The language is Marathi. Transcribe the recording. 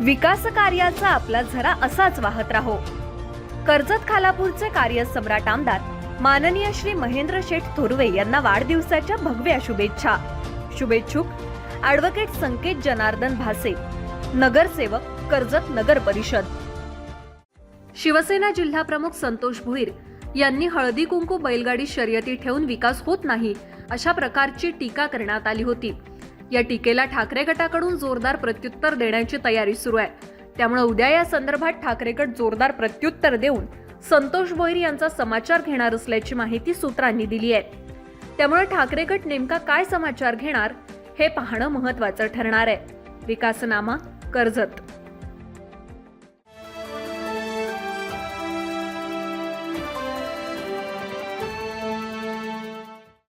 विकास कार्याचा आपला झरा असाच वाहत राहो. कर्जत खालापूरचे कार्य सम्राट आमदार माननीय श्री महेंद्र शेठ थोरवे यांना वाढदिवसाच्या भगव्या शुभेच्छा. शुभेच्छुक ॲडव्होकेट संकेत जनार्दन भासे नगरसेवक कर्जत नगर परिषद. शिवसेना जिल्हाप्रमुख संतोष भुईर यांनी हळदी कुंकू बैलगाडी शर्यती ठेवून विकास होत नाही अशा प्रकारची टीका करण्यात आली होती. या टीकेला ठाकरे गटाकडून जोरदार प्रत्युत्तर देण्याची तयारी सुरू आहे. त्यामुळे उद्या या संदर्भात ठाकरे गट जोरदार प्रत्युत्तर देऊन संतोष भोईर यांचा समाचार घेणार असल्याची माहिती सूत्रांनी दिली आहे. त्यामुळे ठाकरे गट नेमका काय समाचार घेणार हे पाहणं महत्वाचं ठरणार आहे. विकासनामा कर्जत